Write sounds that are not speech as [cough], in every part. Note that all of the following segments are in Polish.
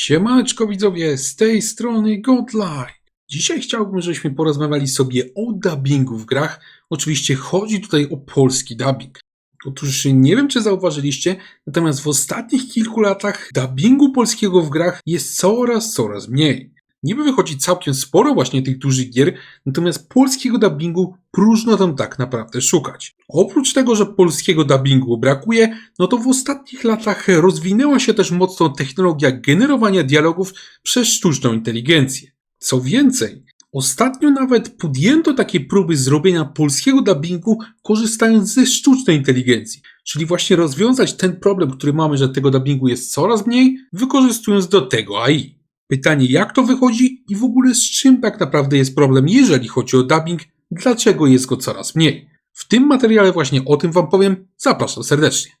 Siemaneczko widzowie, z tej strony Godlight. Dzisiaj chciałbym, żebyśmy porozmawiali sobie o dubbingu w grach. Oczywiście chodzi tutaj o polski dubbing. Otóż nie wiem, czy zauważyliście, natomiast w ostatnich kilku latach dubbingu polskiego w grach jest coraz, coraz mniej. Niby wychodzi całkiem sporo właśnie tych dużych gier, natomiast polskiego dubbingu próżno tam tak naprawdę szukać. Oprócz tego, że polskiego dubbingu brakuje, no to w ostatnich latach rozwinęła się też mocno technologia generowania dialogów przez sztuczną inteligencję. Co więcej, ostatnio nawet podjęto takie próby zrobienia polskiego dubbingu korzystając ze sztucznej inteligencji, czyli właśnie rozwiązać ten problem, który mamy, że tego dubbingu jest coraz mniej, wykorzystując do tego AI. Pytanie, jak to wychodzi i w ogóle z czym tak naprawdę jest problem, jeżeli chodzi o dubbing, dlaczego jest go coraz mniej. W tym materiale właśnie o tym Wam powiem, zapraszam serdecznie.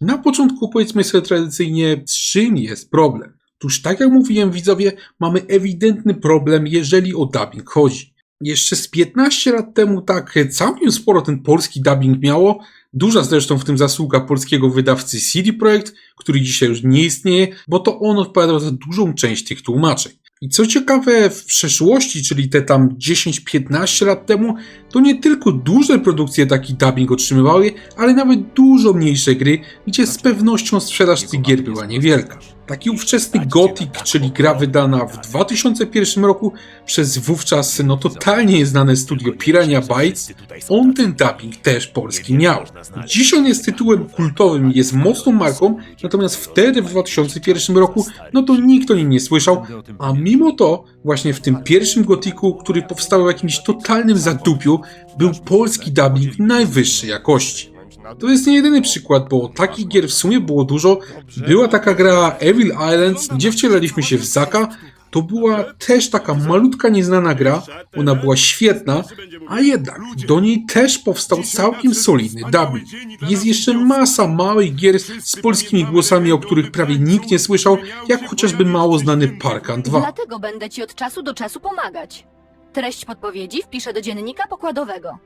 Na początku powiedzmy sobie tradycyjnie, z czym jest problem. Otóż tak jak mówiłem widzowie, mamy ewidentny problem, jeżeli o dubbing chodzi. Jeszcze z 15 lat temu tak całkiem sporo ten polski dubbing miało, Duża zresztą w tym zasługa polskiego wydawcy CD Projekt, który dzisiaj już nie istnieje, bo to on odpowiadał za dużą część tych tłumaczeń. I co ciekawe, w przeszłości, czyli te tam 10-15 lat temu, to nie tylko duże produkcje taki dubbing otrzymywały, ale nawet dużo mniejsze gry, gdzie z pewnością sprzedaż tych gier była niewielka. Taki ówczesny Gothic, czyli gra wydana w 2001 roku przez wówczas no totalnie nieznane studio Piranha Bytes, on ten dubbing też polski miał. Dziś on jest tytułem kultowym jest mocną marką, natomiast wtedy w 2001 roku no to nikt o nim nie słyszał, a mimo to właśnie w tym pierwszym Gothicu, który powstał w jakimś totalnym zadupiu, był polski dubbing najwyższej jakości. To jest nie jedyny przykład, bo takich gier w sumie było dużo. Była taka gra Evil Islands, gdzie wcielaliśmy się w Zaka. To była też taka malutka, nieznana gra. Ona była świetna, a jednak do niej też powstał całkiem solidny dubbing. Jest jeszcze masa małych gier z polskimi głosami, o których prawie nikt nie słyszał, jak chociażby mało znany Parkan 2. Dlatego będę ci od czasu do czasu pomagać. Treść podpowiedzi wpiszę do dziennika pokładowego.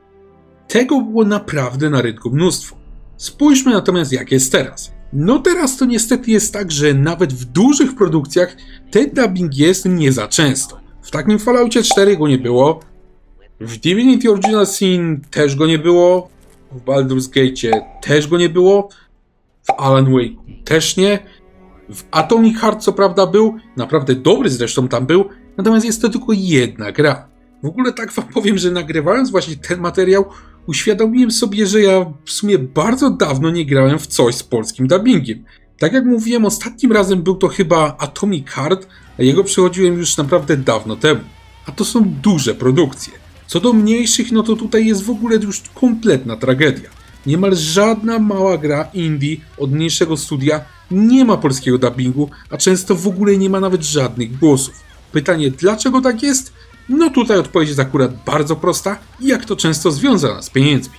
Tego było naprawdę na rynku mnóstwo. Spójrzmy natomiast jak jest teraz. No teraz to niestety jest tak, że nawet w dużych produkcjach ten dubbing jest nie za często. W takim Falloutie 4 go nie było, w Divinity Original Sin też go nie było, w Baldur's Gate też go nie było, w Alan Wake też nie, w Atomic Heart co prawda był, naprawdę dobry zresztą tam był, natomiast jest to tylko jedna gra. W ogóle tak wam powiem, że nagrywając właśnie ten materiał, uświadomiłem sobie, że ja w sumie bardzo dawno nie grałem w coś z polskim dubbingiem. Tak jak mówiłem, ostatnim razem był to chyba Atomic Heart, a jego przechodziłem już naprawdę dawno temu. A to są duże produkcje. Co do mniejszych, no to tutaj jest w ogóle już kompletna tragedia. Niemal żadna mała gra indie od mniejszego studia nie ma polskiego dubbingu, a często w ogóle nie ma nawet żadnych głosów. Pytanie, dlaczego tak jest? No tutaj odpowiedź jest akurat bardzo prosta i jak to często związana z pieniędzmi.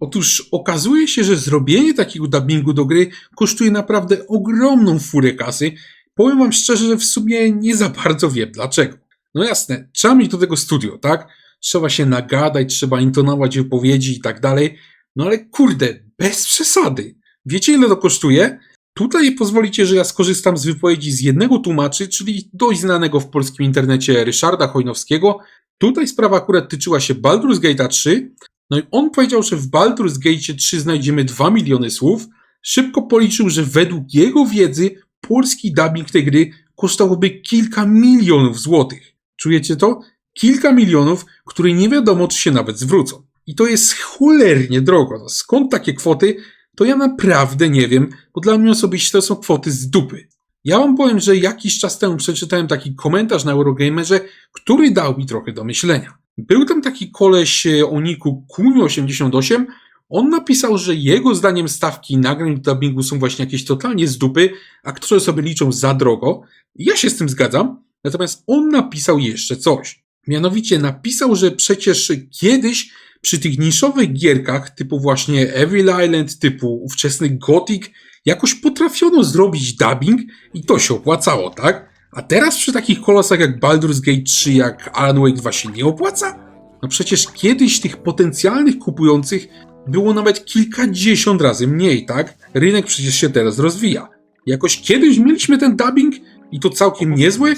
Otóż okazuje się, że zrobienie takiego dubbingu do gry kosztuje naprawdę ogromną furę kasy. Powiem wam szczerze, że w sumie nie za bardzo wiem dlaczego. No jasne, trzeba mieć do tego studio, tak? Trzeba się nagadać, trzeba intonować wypowiedzi i tak dalej. No ale kurde, bez przesady. Wiecie ile to kosztuje? Tutaj pozwolicie, że ja skorzystam z wypowiedzi z jednego tłumaczy, czyli dość znanego w polskim internecie Ryszarda Chojnowskiego. Tutaj sprawa akurat tyczyła się Baldur's Gate 3. No i on powiedział, że w Baldur's Gate 3 znajdziemy 2 miliony słów. Szybko policzył, że według jego wiedzy polski dubbing tej gry kosztowałby kilka milionów złotych. Czujecie to? Kilka milionów, które nie wiadomo, czy się nawet zwrócą. I to jest cholernie drogo. No skąd takie kwoty? To ja naprawdę nie wiem, bo dla mnie osobiście to są kwoty z dupy. Ja wam powiem, że jakiś czas temu przeczytałem taki komentarz na Eurogamerze, który dał mi trochę do myślenia. Był tam taki koleś o niku Kunio88, on napisał, że jego zdaniem stawki nagrań w dubbingu są właśnie jakieś totalnie z dupy, a które sobie liczą za drogo. Ja się z tym zgadzam, natomiast on napisał jeszcze coś. Mianowicie napisał, że przecież kiedyś przy tych niszowych gierkach typu właśnie Evil Island, typu ówczesny Gothic, jakoś potrafiono zrobić dubbing i to się opłacało, tak? A teraz przy takich kolosach jak Baldur's Gate 3, jak Alan Wake 2 się nie opłaca? No przecież kiedyś tych potencjalnych kupujących było nawet kilkadziesiąt razy mniej, tak? Rynek przecież się teraz rozwija. Jakoś kiedyś mieliśmy ten dubbing i to całkiem niezły?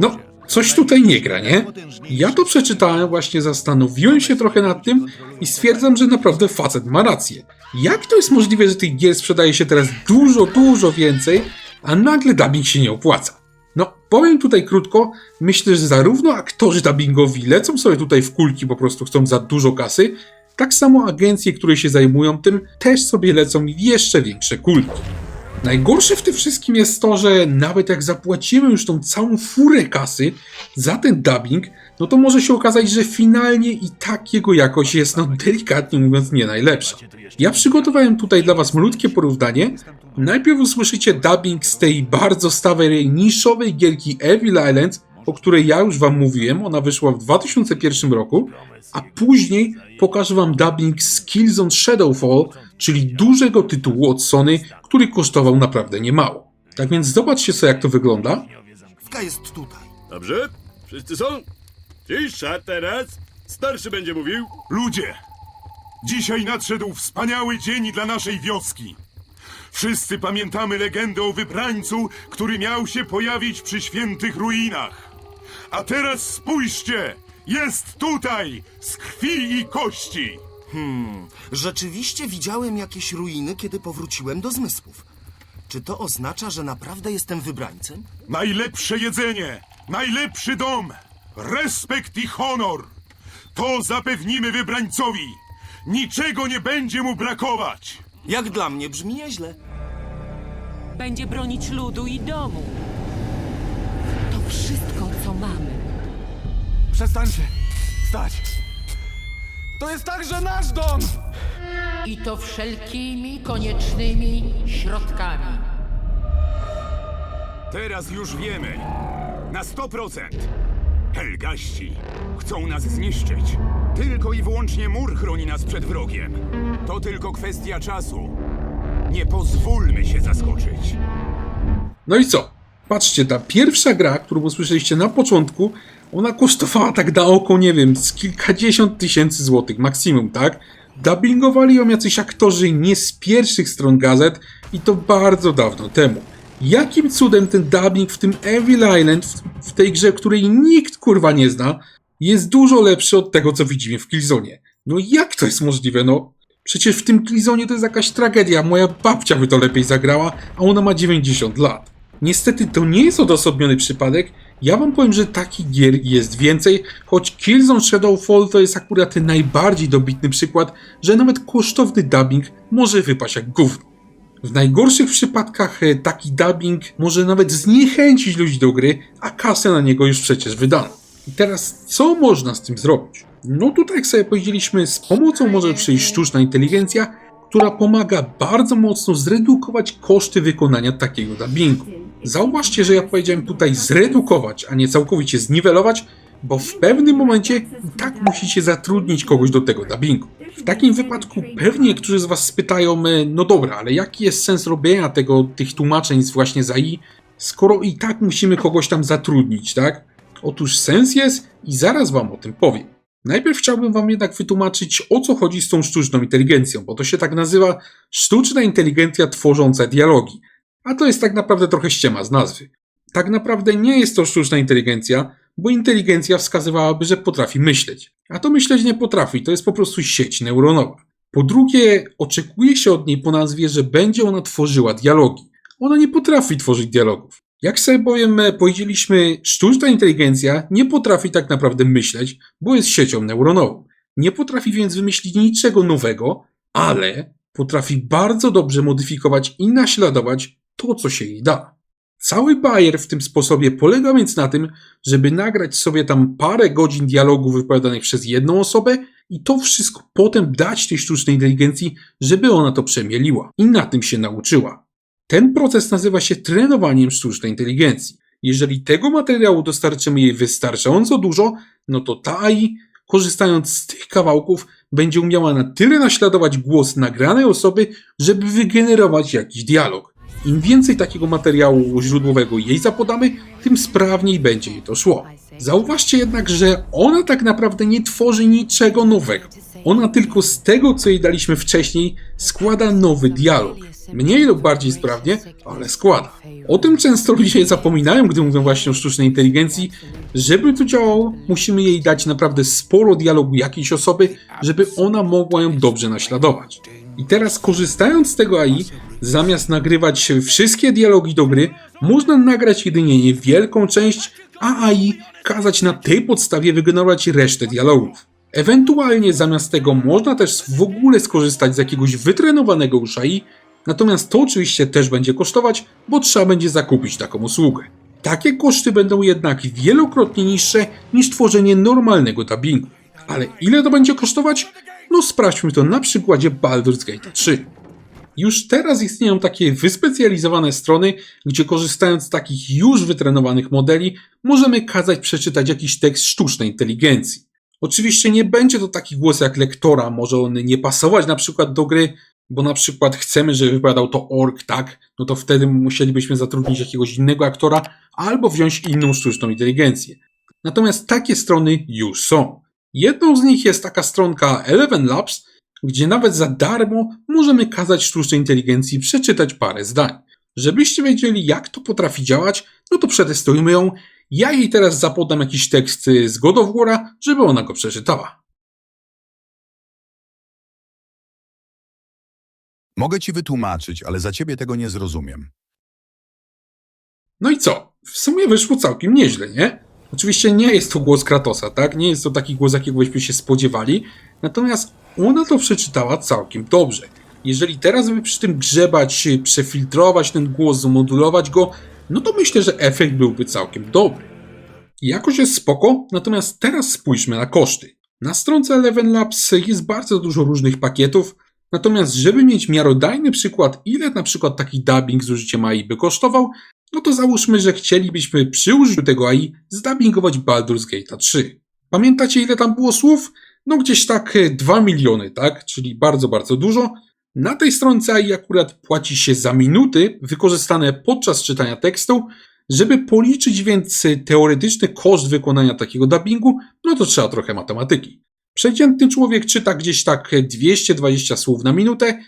No, coś tutaj nie gra, nie? Ja to przeczytałem, właśnie zastanowiłem się trochę nad tym i stwierdzam, że naprawdę facet ma rację. Jak to jest możliwe, że tych gier sprzedaje się teraz dużo, dużo więcej, a nagle dubbing się nie opłaca? No, powiem tutaj krótko, myślę, że zarówno aktorzy dubbingowi lecą sobie tutaj w kulki, po prostu chcą za dużo kasy, tak samo agencje, które się zajmują tym, też sobie lecą jeszcze większe kulki. Najgorsze w tym wszystkim jest to, że nawet jak zapłacimy już tą całą furę kasy za ten dubbing, no to może się okazać, że finalnie i tak jego jakość jest, no delikatnie mówiąc, nie najlepsza. Ja przygotowałem tutaj dla Was malutkie porównanie. Najpierw usłyszycie dubbing z tej bardzo starej, niszowej gierki Evil Island, o której ja już Wam mówiłem, ona wyszła w 2001 roku, a później pokażę Wam dubbing z Killzone Shadowfall, czyli dużego tytułu od Sony, który kosztował naprawdę niemało. Tak więc zobaczcie sobie jak to wygląda. Wka jest tutaj. Dobrze? Wszyscy są? Cisza teraz. Starszy będzie mówił. Ludzie, dzisiaj nadszedł wspaniały dzień dla naszej wioski. Wszyscy pamiętamy legendę o wybrańcu, który miał się pojawić przy świętych ruinach. A teraz spójrzcie! Jest tutaj, z krwi i kości! Rzeczywiście widziałem jakieś ruiny, kiedy powróciłem do zmysłów. Czy to oznacza, że naprawdę jestem wybrańcem? Najlepsze jedzenie, najlepszy dom, respekt i honor. To zapewnimy wybrańcowi. Niczego nie będzie mu brakować. Jak dla mnie brzmi nieźle. Będzie bronić ludu i domu. To wszystko, co mamy. Przestańcie! Stać! To jest także nasz dom! I to wszelkimi koniecznymi środkami. Teraz już wiemy. Na 100%. Helgaści chcą nas zniszczyć. Tylko i wyłącznie mur chroni nas przed wrogiem. To tylko kwestia czasu. Nie pozwólmy się zaskoczyć. No i co? Patrzcie, ta pierwsza gra, którą usłyszeliście na początku, ona kosztowała tak na oko, nie wiem, z kilkadziesiąt tysięcy złotych maksimum, tak? Dubbingowali ją jacyś aktorzy nie z pierwszych stron gazet i to bardzo dawno temu. Jakim cudem ten dubbing w tym Evil Island, w, w tej grze, której nikt kurwa nie zna, jest dużo lepszy od tego, co widzimy w Killzone? No jak to jest możliwe, no? Przecież w tym Killzone to jest jakaś tragedia, moja babcia by to lepiej zagrała, a ona ma 90 lat. Niestety to nie jest odosobniony przypadek. Ja wam powiem, że takich gier jest więcej, choć Killzone Shadowfall to jest akurat najbardziej dobitny przykład, że nawet kosztowny dubbing może wypaść jak gówno. W najgorszych przypadkach e, taki dubbing może nawet zniechęcić ludzi do gry, a kasę na niego już przecież wydano. I teraz co można z tym zrobić? No tutaj jak sobie powiedzieliśmy, z pomocą może przyjść sztuczna inteligencja, która pomaga bardzo mocno zredukować koszty wykonania takiego dubbingu. Zauważcie, że ja powiedziałem tutaj zredukować, a nie całkowicie zniwelować, bo w pewnym momencie i tak musicie zatrudnić kogoś do tego dubbingu. W takim wypadku pewnie niektórzy z Was spytają, e, no dobra, ale jaki jest sens robienia tego, tych tłumaczeń właśnie za i, skoro i tak musimy kogoś tam zatrudnić, tak? Otóż sens jest i zaraz Wam o tym powiem. Najpierw chciałbym Wam jednak wytłumaczyć, o co chodzi z tą sztuczną inteligencją, bo to się tak nazywa sztuczna inteligencja tworząca dialogi. A to jest tak naprawdę trochę ściema z nazwy. Tak naprawdę nie jest to sztuczna inteligencja, bo inteligencja wskazywałaby, że potrafi myśleć. A to myśleć nie potrafi, to jest po prostu sieć neuronowa. Po drugie, oczekuje się od niej po nazwie, że będzie ona tworzyła dialogi. Ona nie potrafi tworzyć dialogów. Jak sobie bowiem powiedzieliśmy, sztuczna inteligencja nie potrafi tak naprawdę myśleć, bo jest siecią neuronową. Nie potrafi więc wymyślić niczego nowego, ale potrafi bardzo dobrze modyfikować i naśladować to, co się jej da. Cały bajer w tym sposobie polega więc na tym, żeby nagrać sobie tam parę godzin dialogu wypowiadanych przez jedną osobę i to wszystko potem dać tej sztucznej inteligencji, żeby ona to przemieliła i na tym się nauczyła. Ten proces nazywa się trenowaniem sztucznej inteligencji. Jeżeli tego materiału dostarczymy jej wystarczająco dużo, no to ta AI, korzystając z tych kawałków, będzie umiała na tyle naśladować głos nagranej osoby, żeby wygenerować jakiś dialog. Im więcej takiego materiału źródłowego jej zapodamy, tym sprawniej będzie jej to szło. Zauważcie jednak, że ona tak naprawdę nie tworzy niczego nowego. Ona tylko z tego, co jej daliśmy wcześniej, składa nowy dialog. Mniej lub bardziej sprawnie, ale składa. O tym często ludzie zapominają, gdy mówią właśnie o sztucznej inteligencji. Żeby to działało, musimy jej dać naprawdę sporo dialogu jakiejś osoby, żeby ona mogła ją dobrze naśladować. I teraz korzystając z tego AI, zamiast nagrywać wszystkie dialogi do gry, można nagrać jedynie niewielką część, a AI kazać na tej podstawie wygenerować resztę dialogów. Ewentualnie zamiast tego można też w ogóle skorzystać z jakiegoś wytrenowanego już AI, natomiast to oczywiście też będzie kosztować, bo trzeba będzie zakupić taką usługę. Takie koszty będą jednak wielokrotnie niższe niż tworzenie normalnego dubbingu. Ale ile to będzie kosztować? No sprawdźmy to na przykładzie Baldur's Gate 3. Już teraz istnieją takie wyspecjalizowane strony, gdzie korzystając z takich już wytrenowanych modeli, możemy kazać przeczytać jakiś tekst sztucznej inteligencji. Oczywiście nie będzie to taki głos jak lektora, może on nie pasować na przykład do gry, bo na przykład chcemy, żeby wypowiadał to ork, tak? No to wtedy musielibyśmy zatrudnić jakiegoś innego aktora albo wziąć inną sztuczną inteligencję. Natomiast takie strony już są. Jedną z nich jest taka stronka Eleven Labs, gdzie nawet za darmo możemy kazać sztucznej inteligencji przeczytać parę zdań. Żebyście wiedzieli, jak to potrafi działać, no to przetestujmy ją. Ja jej teraz zapodam jakiś tekst z God of War'a, żeby ona go przeczytała. Mogę ci wytłumaczyć, ale za ciebie tego nie zrozumiem. No i co? W sumie wyszło całkiem nieźle, nie? Oczywiście nie jest to głos Kratosa, tak? Nie jest to taki głos, jakiego byśmy się spodziewali. Natomiast ona to przeczytała całkiem dobrze. Jeżeli teraz by przy tym grzebać, przefiltrować ten głos, zmodulować go, no to myślę, że efekt byłby całkiem dobry. Jakość jest spoko, natomiast teraz spójrzmy na koszty. Na stronce Eleven Labs jest bardzo dużo różnych pakietów, natomiast żeby mieć miarodajny przykład, ile na przykład taki dubbing z użyciem AI by kosztował, no to załóżmy, że chcielibyśmy przy użyciu tego AI zdubbingować Baldur's Gate 3. Pamiętacie ile tam było słów? No gdzieś tak e, 2 miliony, tak? Czyli bardzo, bardzo dużo. Na tej stronce AI akurat płaci się za minuty wykorzystane podczas czytania tekstu. Żeby policzyć więc e, teoretyczny koszt wykonania takiego dubbingu, no to trzeba trochę matematyki. Przeciętny człowiek czyta gdzieś tak 220 słów na minutę,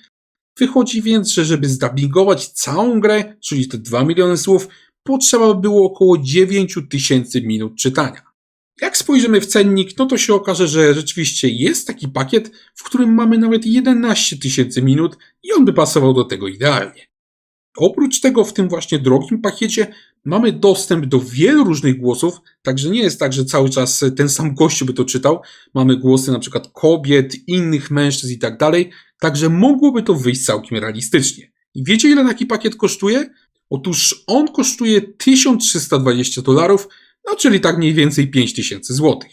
Wychodzi więc, że żeby zdubbingować całą grę, czyli te 2 miliony słów, potrzeba by było około 9 tysięcy minut czytania. Jak spojrzymy w cennik, no to się okaże, że rzeczywiście jest taki pakiet, w którym mamy nawet 11 tysięcy minut i on by pasował do tego idealnie. Oprócz tego w tym właśnie drogim pakiecie mamy dostęp do wielu różnych głosów, także nie jest tak, że cały czas ten sam gościu by to czytał. Mamy głosy na przykład kobiet, innych mężczyzn i tak dalej, także mogłoby to wyjść całkiem realistycznie. I wiecie ile taki pakiet kosztuje? Otóż on kosztuje 1320 dolarów, no czyli tak mniej więcej 5000 złotych.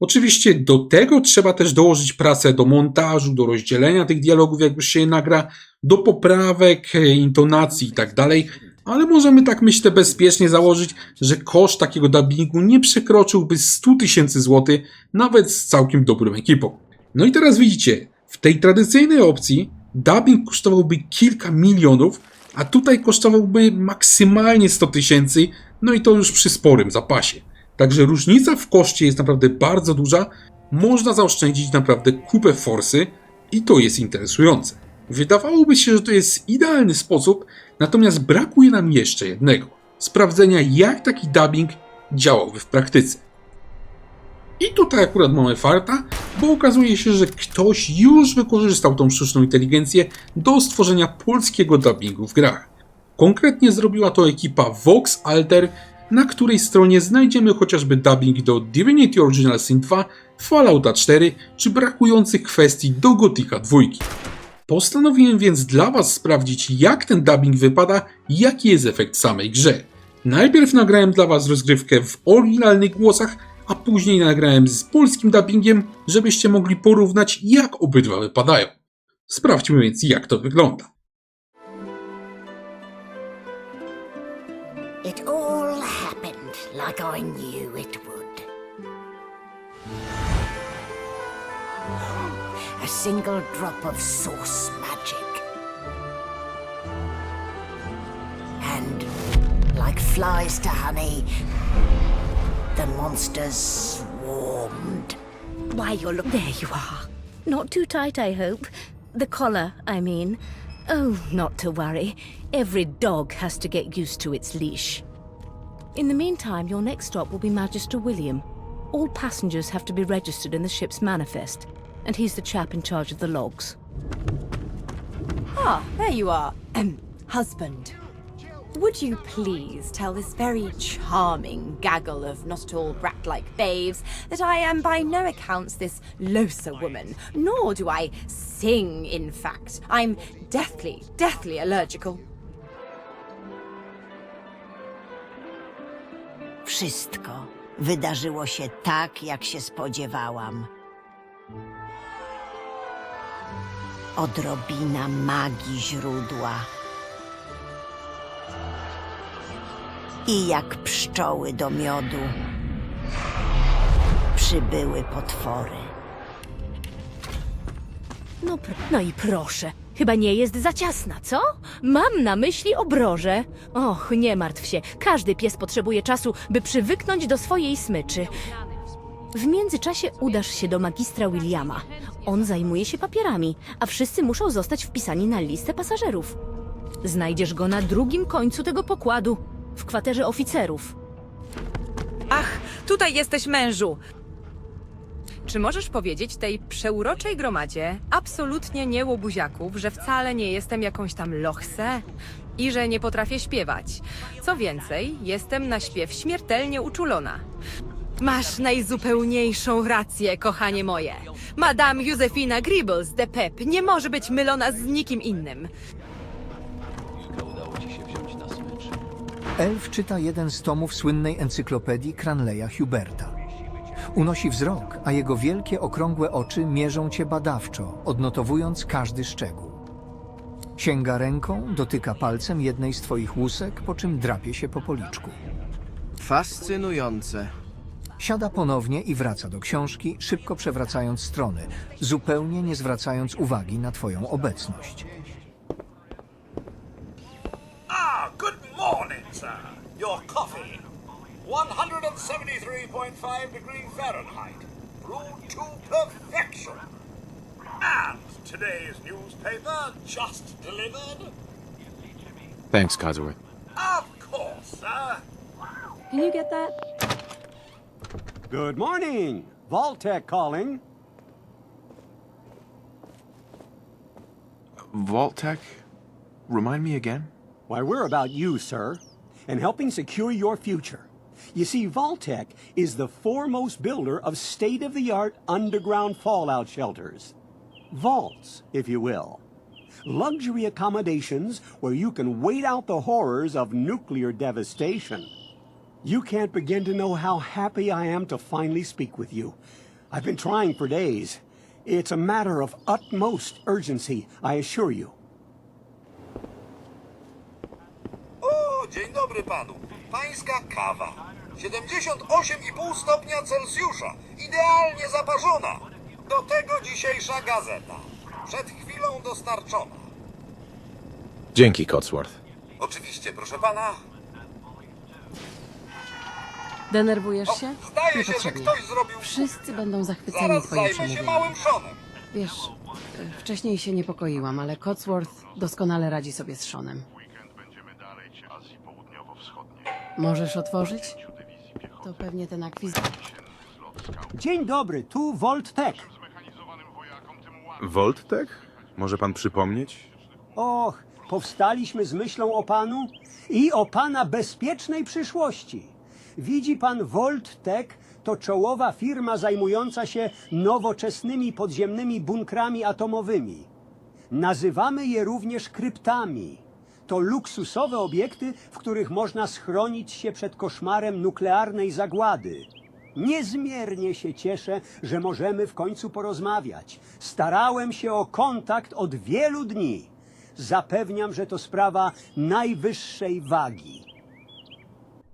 Oczywiście do tego trzeba też dołożyć pracę do montażu, do rozdzielenia tych dialogów, jak już się je nagra, do poprawek, e, intonacji i tak dalej, ale możemy tak myślę bezpiecznie założyć, że koszt takiego dubbingu nie przekroczyłby 100 tysięcy złotych, nawet z całkiem dobrą ekipą. No i teraz widzicie, w tej tradycyjnej opcji dubbing kosztowałby kilka milionów, a tutaj kosztowałby maksymalnie 100 tysięcy, no i to już przy sporym zapasie. Także różnica w koszcie jest naprawdę bardzo duża, można zaoszczędzić naprawdę kupę forsy i to jest interesujące. Wydawałoby się, że to jest idealny sposób, natomiast brakuje nam jeszcze jednego. Sprawdzenia jak taki dubbing działałby w praktyce. I tutaj akurat mamy farta, bo okazuje się, że ktoś już wykorzystał tą sztuczną inteligencję do stworzenia polskiego dubbingu w grach. Konkretnie zrobiła to ekipa Vox Alter, na której stronie znajdziemy chociażby dubbing do Divinity Original Sin 2, Fallouta 4 czy brakujących kwestii do Gotika 2. Postanowiłem więc dla Was sprawdzić jak ten dubbing wypada i jaki jest efekt samej grze. Najpierw nagrałem dla Was rozgrywkę w oryginalnych głosach, a później nagrałem z polskim dubbingiem, żebyście mogli porównać jak obydwa wypadają. Sprawdźmy więc jak to wygląda. It all happened like I knew it would. A single drop of source magic. And, like flies to honey, the monsters swarmed. Why, you're look. There you are. Not too tight, I hope. The collar, I mean. Oh, not to worry. Every dog has to get used to its leash. In the meantime, your next stop will be Magister William. All passengers have to be registered in the ship's manifest, and he's the chap in charge of the logs. Ah, there you are. Ahem, [clears throat] husband. Would you please tell this very charming gaggle of not at all brat like babes that I am by no accounts this Losa woman, nor do I sing, in fact. I'm deathly, deathly allergical. Wszystko wydarzyło się tak, jak się spodziewałam. Odrobina magii źródła. I jak pszczoły do miodu przybyły potwory. No, pr- no i proszę. Chyba nie jest za ciasna, co? Mam na myśli obroże. Och, nie martw się. Każdy pies potrzebuje czasu, by przywyknąć do swojej smyczy. W międzyczasie udasz się do magistra Williama. On zajmuje się papierami, a wszyscy muszą zostać wpisani na listę pasażerów. Znajdziesz go na drugim końcu tego pokładu, w kwaterze oficerów. Ach, tutaj jesteś mężu! Czy możesz powiedzieć tej przeuroczej gromadzie, absolutnie nie łobuziaków, że wcale nie jestem jakąś tam lochsę i że nie potrafię śpiewać? Co więcej, jestem na śpiew śmiertelnie uczulona. Masz najzupełniejszą rację, kochanie moje. Madame Józefina Gribbles de Pep nie może być mylona z nikim innym. Elf czyta jeden z tomów słynnej encyklopedii Cranleya Huberta. Unosi wzrok, a jego wielkie, okrągłe oczy mierzą cię badawczo, odnotowując każdy szczegół. Sięga ręką, dotyka palcem jednej z twoich łusek, po czym drapie się po policzku. Fascynujące. Siada ponownie i wraca do książki, szybko przewracając strony, zupełnie nie zwracając uwagi na twoją obecność. Sir. Your coffee. 173.5 degree Fahrenheit. Brewed to perfection. And today's newspaper just delivered? Thanks, Codsworth. Of course, sir. Can you get that? Good morning. Voltec calling. Vault-Tec? Remind me again? Why, we're about you, sir, and helping secure your future. You see, Voltec is the foremost builder of state-of-the-art underground fallout shelters. Vaults, if you will. Luxury accommodations where you can wait out the horrors of nuclear devastation. You can't begin to know how happy I am to finally speak with you. I've been trying for days. It's a matter of utmost urgency, I assure you. Dzień dobry panu. Pańska kawa. 78,5 stopnia Celsjusza. Idealnie zaparzona. Do tego dzisiejsza gazeta. Przed chwilą dostarczona. Dzięki, Codsworth. Oczywiście, proszę pana. Denerwujesz O, się? zdaje się, że Niepotrzebnie. ktoś zrobił... Wszyscy będą zachwyceni Zaraz twoim zajmę się przemówieniem. małym Seanem. Wiesz, e, wcześniej się niepokoiłam, ale Cotsworth doskonale radzi sobie z Seanem. Możesz otworzyć? To pewnie ten akwiz... Dzień dobry, tu Voltec. Vault-Tec? Może pan przypomnieć? Och, powstaliśmy z myślą o panu i o pana bezpiecznej przyszłości. Widzi pan Voltec to czołowa firma zajmująca się nowoczesnymi podziemnymi bunkrami atomowymi. Nazywamy je również kryptami. To luksusowe obiekty, w których można schronić się przed koszmarem nuklearnej zagłady. Niezmiernie się cieszę, że możemy w końcu porozmawiać. Starałem się o kontakt od wielu dni. Zapewniam, że to sprawa najwyższej wagi.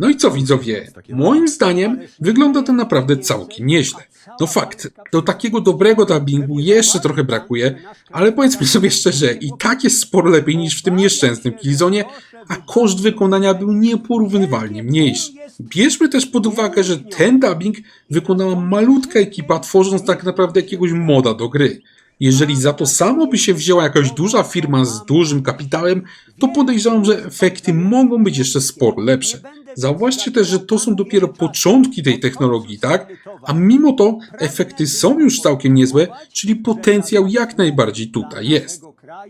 No i co widzowie? Moim zdaniem wygląda to naprawdę całkiem nieźle. No fakt, do takiego dobrego dubbingu jeszcze trochę brakuje, ale powiedzmy sobie szczerze, i tak jest sporo lepiej niż w tym nieszczęsnym Killzonie, a koszt wykonania był nieporównywalnie mniejszy. Bierzmy też pod uwagę, że ten dubbing wykonała malutka ekipa, tworząc tak naprawdę jakiegoś moda do gry. Jeżeli za to samo by się wzięła jakaś duża firma z dużym kapitałem, to podejrzewam, że efekty mogą być jeszcze sporo lepsze. Zauważcie też, że to są dopiero początki tej technologii, tak? A mimo to efekty są już całkiem niezłe, czyli potencjał jak najbardziej tutaj jest.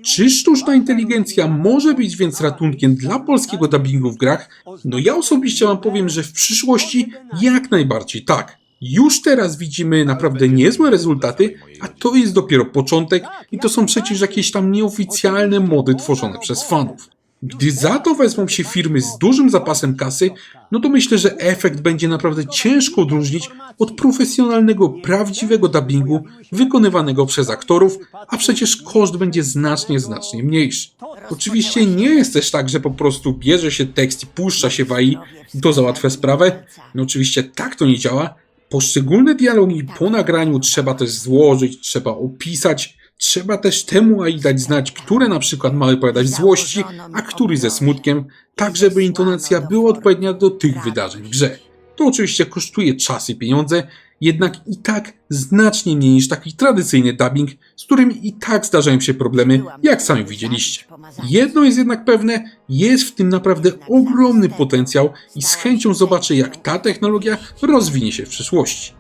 Czy sztuczna inteligencja może być więc ratunkiem dla polskiego dubbingu w grach? No ja osobiście wam powiem, że w przyszłości jak najbardziej tak. Już teraz widzimy naprawdę niezłe rezultaty, a to jest dopiero początek i to są przecież jakieś tam nieoficjalne mody tworzone przez fanów. Gdy za to wezmą się firmy z dużym zapasem kasy, no to myślę, że efekt będzie naprawdę ciężko odróżnić od profesjonalnego, prawdziwego dubbingu wykonywanego przez aktorów, a przecież koszt będzie znacznie, znacznie mniejszy. Oczywiście nie jest też tak, że po prostu bierze się tekst i puszcza się w AI to załatwia sprawę. No oczywiście tak to nie działa. Poszczególne dialogi po nagraniu trzeba też złożyć, trzeba opisać, trzeba też temu AI dać znać, które na przykład ma wypowiadać złości, a który ze smutkiem, tak żeby intonacja była odpowiednia do tych wydarzeń w grze. To oczywiście kosztuje czas i pieniądze, jednak i tak znacznie mniej niż taki tradycyjny dubbing, z którym i tak zdarzają się problemy, jak sami widzieliście. Jedno jest jednak pewne, jest w tym naprawdę ogromny potencjał i z chęcią zobaczę, jak ta technologia rozwinie się w przyszłości.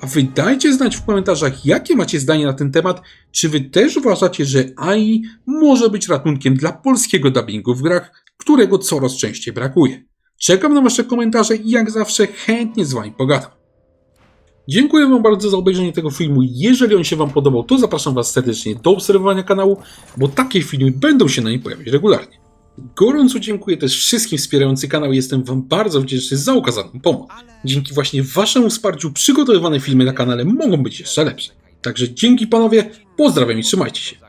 A wy dajcie znać w komentarzach, jakie macie zdanie na ten temat. Czy wy też uważacie, że AI może być ratunkiem dla polskiego dubbingu w grach, którego coraz częściej brakuje? Czekam na wasze komentarze i jak zawsze chętnie z wami pogadam. Dziękuję wam bardzo za obejrzenie tego filmu. Jeżeli on się wam podobał, to zapraszam was serdecznie do obserwowania kanału, bo takie filmy będą się na nim pojawiać regularnie. Gorąco dziękuję też wszystkim wspierającym kanał. Jestem Wam bardzo wdzięczny za okazaną pomoc. Dzięki właśnie Waszemu wsparciu przygotowywane filmy na kanale mogą być jeszcze lepsze. Także dzięki panowie, pozdrawiam i trzymajcie się.